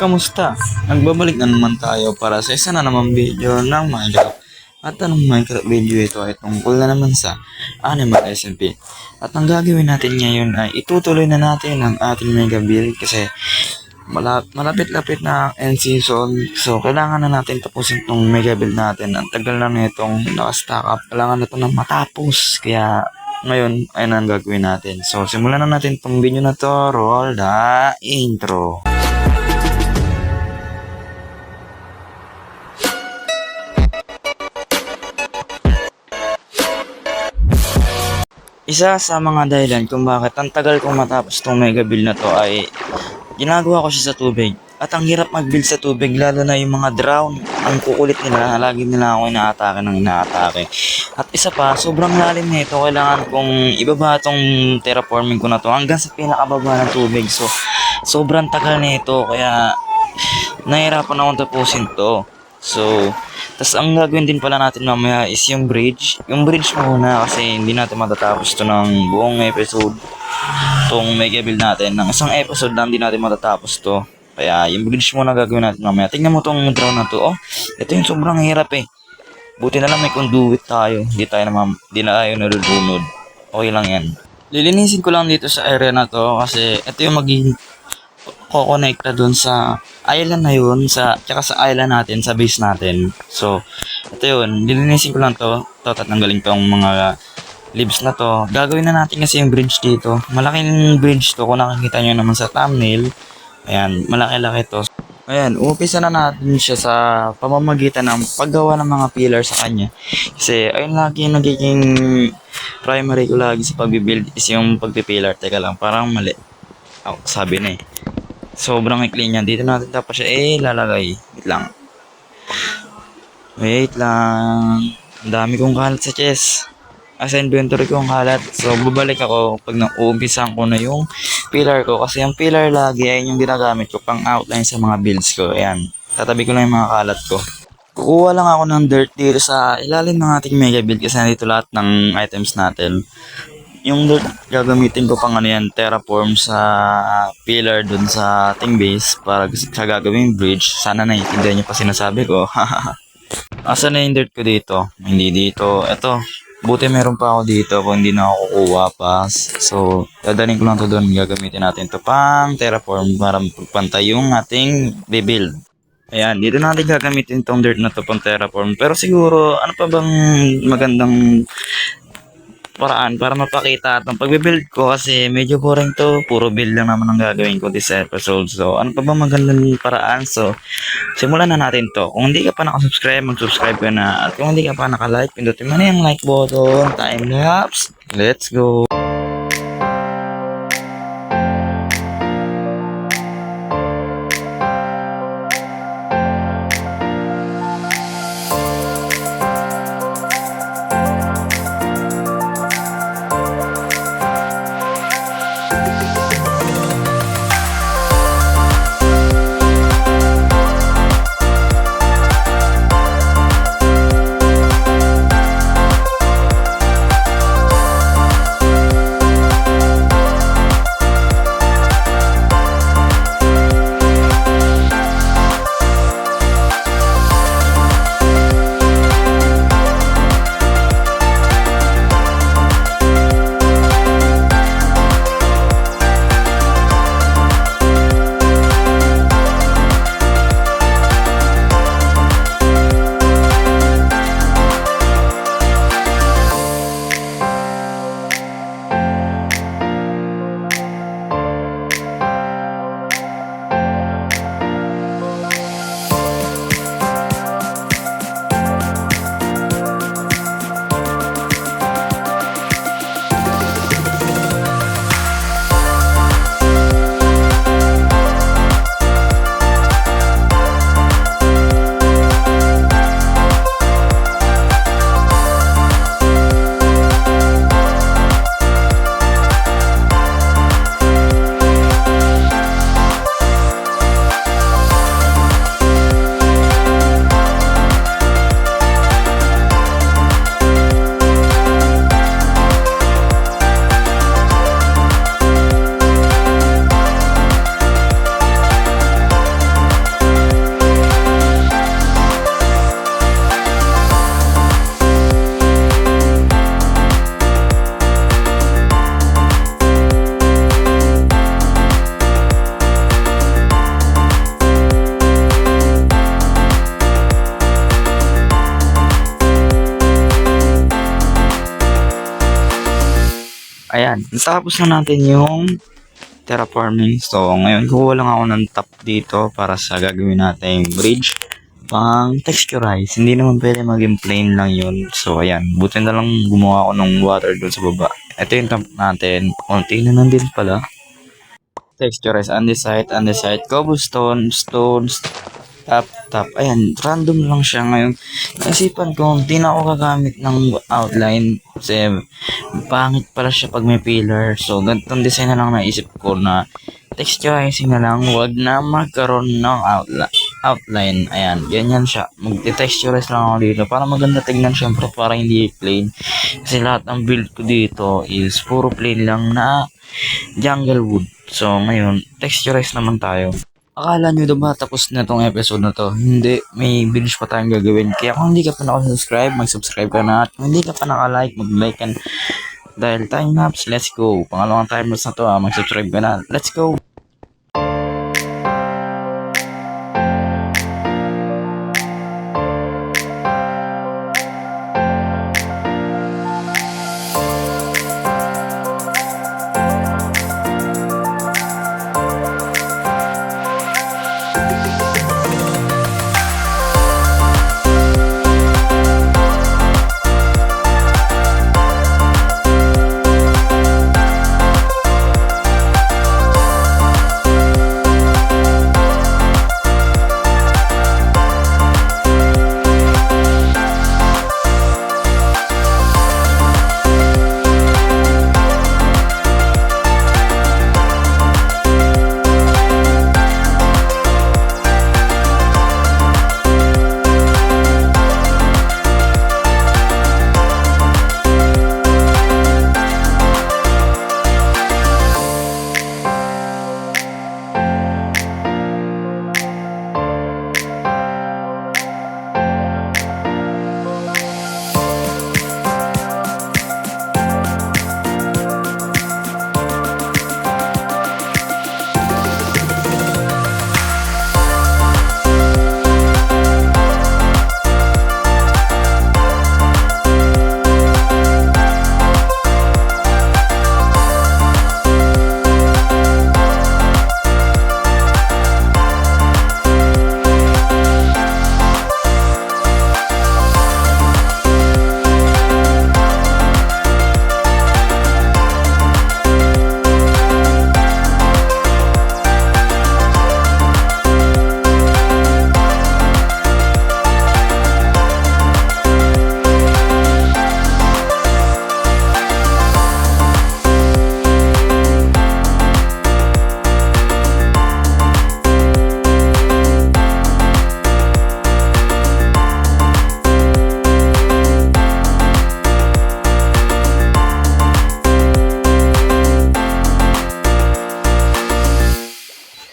Kamusta? Nagbabalik na naman tayo para sa isa na naman video ng Minecraft. At anong Minecraft video ito ay tungkol na naman sa Animal SMP. At ang gagawin natin ngayon ay itutuloy na natin ang ating mega build kasi mala- malapit-lapit na ang end season. So, kailangan na natin tapusin itong mega build natin. Ang tagal na nitong nakastack up. Kailangan na ito na matapos. Kaya, ngayon, ayun ang gagawin natin. So, simulan na natin itong video na to. Roll the intro. Isa sa mga dahilan kung bakit ang tagal kong matapos tong mega build na to ay ginagawa ko siya sa tubig. At ang hirap mag-build sa tubig, lalo na yung mga drown. Ang kukulit nila, lagi nila ako inaatake ng inaatake. At isa pa, sobrang lalim nito. Kailangan kong ibaba tong terraforming ko na to hanggang sa pinakababa ng tubig. So, sobrang tagal nito. Kaya, nahirapan akong tapusin to. So, tas ang gagawin din pala natin mamaya is yung bridge. Yung bridge muna kasi hindi natin matatapos to ng buong episode. Tong mega build natin. Ng isang episode lang hindi natin matatapos to. Kaya yung bridge muna gagawin natin mamaya. Tingnan mo tong drone na to. Oh, ito yung sobrang hirap eh. Buti na lang may conduit tayo. Hindi tayo naman, hindi na tayo nalulunod. Okay lang yan. Lilinisin ko lang dito sa area na to kasi ito yung magiging kokonekta doon sa island na yun, sa, tsaka sa island natin, sa base natin. So, ito yun, lilinisin ko lang to. To, tatanggalin ko ang mga leaves na to. Gagawin na natin kasi yung bridge dito. Malaking bridge to, kung nakikita nyo naman sa thumbnail. Ayan, malaki-laki to. Ayan, umpisa na natin siya sa pamamagitan ng paggawa ng mga pillar sa kanya. Kasi ayun lagi yung nagiging primary ko lagi sa pagbibuild is yung pagpipilar. Teka lang, parang mali. Oh, sabi na eh. Sobrang ikli niya. Dito natin dapat siya eh lalagay. Wait lang. Wait lang. Ang dami kong kalat sa chest. As inventory ko ang kalat. So, babalik ako pag nauumpisan ko na yung pillar ko. Kasi yung pillar lagi ay yung ginagamit ko pang outline sa mga builds ko. Ayan. Tatabi ko lang yung mga kalat ko. Kukuha lang ako ng dirt dito sa ilalim ng ating mega build kasi nandito lahat ng items natin. Yung dirt gagamitin ko pang ano yan, terraform sa pillar dun sa ating base para sa gagawing bridge. Sana naiintindihan niyo pa sinasabi ko. Asa na yung dirt ko dito? Hindi dito. Ito. Buti meron pa ako dito kung hindi na ako kukuha pa. So, dadalhin ko lang to doon. Gagamitin natin to pang terraform para pagpantay yung ating rebuild. Ayan, dito natin gagamitin tong dirt na to pang terraform. Pero siguro, ano pa bang magandang paraan para mapakita itong pagbe-build ko kasi medyo boring to. Puro build lang naman ang gagawin ko this episode. So, ano pa ba magandang paraan? So, simulan na natin to. Kung hindi ka pa nakasubscribe, mag-subscribe ka na. At kung hindi ka pa nakalike, pindutin mo na yung like button. Time lapse. Let's go! Ayan, natapos na natin yung terraforming. So, ngayon, kuha lang ako ng top dito para sa gagawin nating bridge pang texturize. Hindi naman pwede maging plain lang yun. So, ayan. Buti na lang gumawa ako ng water doon sa baba. Ito yung top natin. Konti na lang din pala. Texturize, andesite, andesite, cobblestone, stones, tap, tap. Ayan, random lang siya ngayon. Naisipan ko, hindi na ako gagamit ng outline kasi pangit pala siya pag may pillar. So, ganitong design na lang naisip ko na texturizing na lang, wag na magkaroon ng outline. Outline, ayan, ganyan siya. Mag-texturize lang ako dito para maganda tignan syempre para hindi plain. Kasi lahat ng build ko dito is puro plain lang na jungle wood. So, ngayon, texturize naman tayo. Akala nyo na ba tapos na tong episode na to? Hindi, may binge pa tayong gagawin. Kaya kung hindi ka pa nakasubscribe, mag-subscribe ka na. At kung hindi ka pa nakalike, mag-like ka na. Dahil time lapse, let's go. Pangalawang time lapse na to ah, mag-subscribe ka na. Let's go!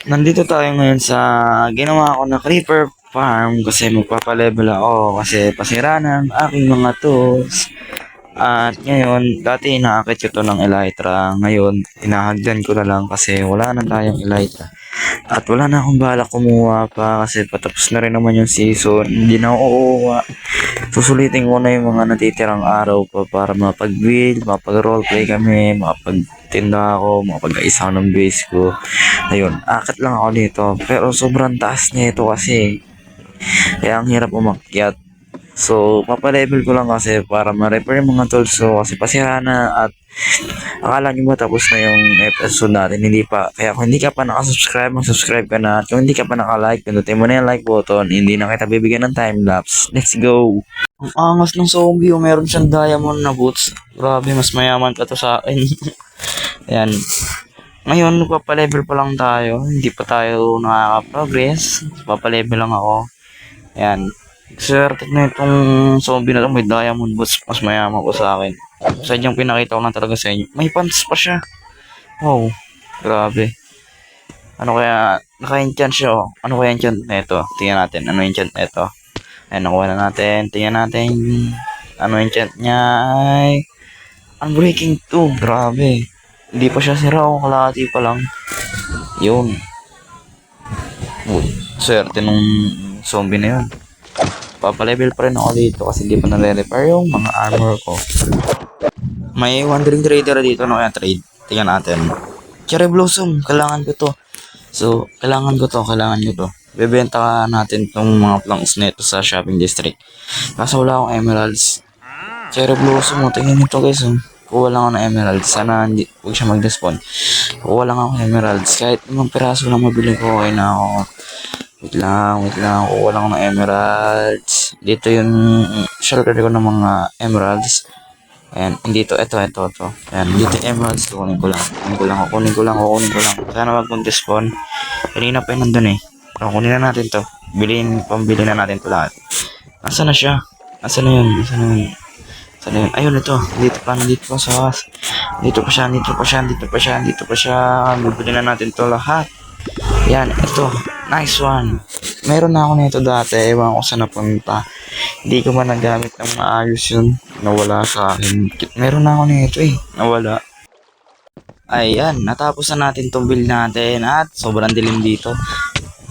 Nandito tayo ngayon sa ginawa ko na creeper farm kasi magpapalevel ako kasi pasira na ang aking mga tools. At ngayon, dati inaakit ko to ng elytra. Ngayon, inahagdan ko na lang kasi wala na tayong elytra. At wala na akong balak kumuha pa kasi patapos na rin naman yung season. Hindi na uuwa. Susulitin ko na yung mga natitirang araw pa para mapag-build, mapag-roleplay kami, mapagtinda ako, mapag-aisa ng base ko. Ayun, akit lang ako dito. Pero sobrang taas niya ito kasi. Kaya ang hirap umakyat. So, papalevel ko lang kasi para ma-repair yung mga tools ko kasi pasira na at akala nyo ba tapos na yung episode natin? Hindi pa. Kaya kung hindi ka pa nakasubscribe, mag-subscribe ka na. At kung hindi ka pa nakalike, pindutin mo na yung like button. Hindi na kita bibigyan ng time-lapse. Let's go! Ang angas ng zombie, oh, meron siyang diamond na boots. Grabe, mas mayaman pa to sa akin. Ayan. Ngayon, papalevel pa lang tayo. Hindi pa tayo nakaka-progress. Papalevel lang ako. Ayan. Swerte na itong zombie na to. May diamond boots. Mas mayaman ko sa akin. Sadyang pinakita ko lang talaga sa inyo. May pants pa siya. Wow. Grabe. Ano kaya, naka-enchant siya oh. Ano kaya enchant na ito? Tingnan natin. Ano enchant na ito? Ayan, nakuha na natin. Tingnan natin. Ano enchant niya ay... Unbreaking 2. Grabe. Hindi pa siya sira. Oh, kalahati pa lang. Yun. Uy, swerte nung zombie na yun. Papalevel pa rin ako dito kasi hindi pa nare-repair yung mga armor ko. May wandering trader dito no kaya trade. Tingnan natin. Cherry Blossom, kailangan ko to. So, kailangan ko to, kailangan ko to. Bebenta natin tong mga planks nito sa shopping district. Kaso wala akong emeralds. Cherry Blossom, oh, tingnan nito guys. Oh. Kuha lang ako ng emeralds. Sana hindi, huwag siya mag-despawn. Kuha lang ako ng emeralds. Kahit limang piraso lang mabili ko, okay na ako. Wait lang, wait lang. Kuha lang ng emeralds. Dito yung shulker ko ng mga emeralds. Ayan, hindi to, ito, ito, ito. Ayan, dito yung emeralds, kukunin ko lang. Kukunin ko lang, kukunin ko lang, kukunin ko lang. Sana wag mong despawn. Kanina pa yun nandun eh. Pero kunin na natin to. Bilhin, pambili na natin to lahat. Nasaan na siya? Nasaan na yun? Nasaan na yun? Nasaan na yun? Ayun, ito. Dito pa, nandito pa sa. Dito pa siya, dito pa siya, dito pa siya, dito pa siya. Bibili na natin to lahat. Yan, ito. Nice one. Meron na ako nito dati. Ewan ko saan napunta. Hindi ko man nagamit ng maayos yun. Nawala sa akin. Meron na ako nito eh. Nawala. Ayan, natapos na natin tong build natin at sobrang dilim dito.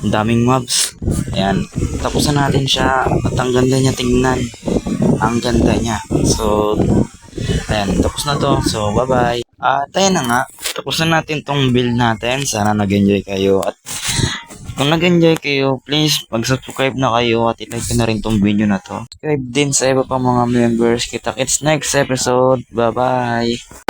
Ang daming mobs. Ayan, tapos na natin siya at ang ganda niya tingnan. Ang ganda niya. So, ayan, tapos na to. So, bye-bye. At ayan na nga, tapos na natin tong build natin. Sana nag-enjoy kayo at kung nag-enjoy kayo, please mag-subscribe na kayo at i-like na rin tong video na to. Subscribe din sa iba pang mga members. Kita-kits next episode. Bye-bye!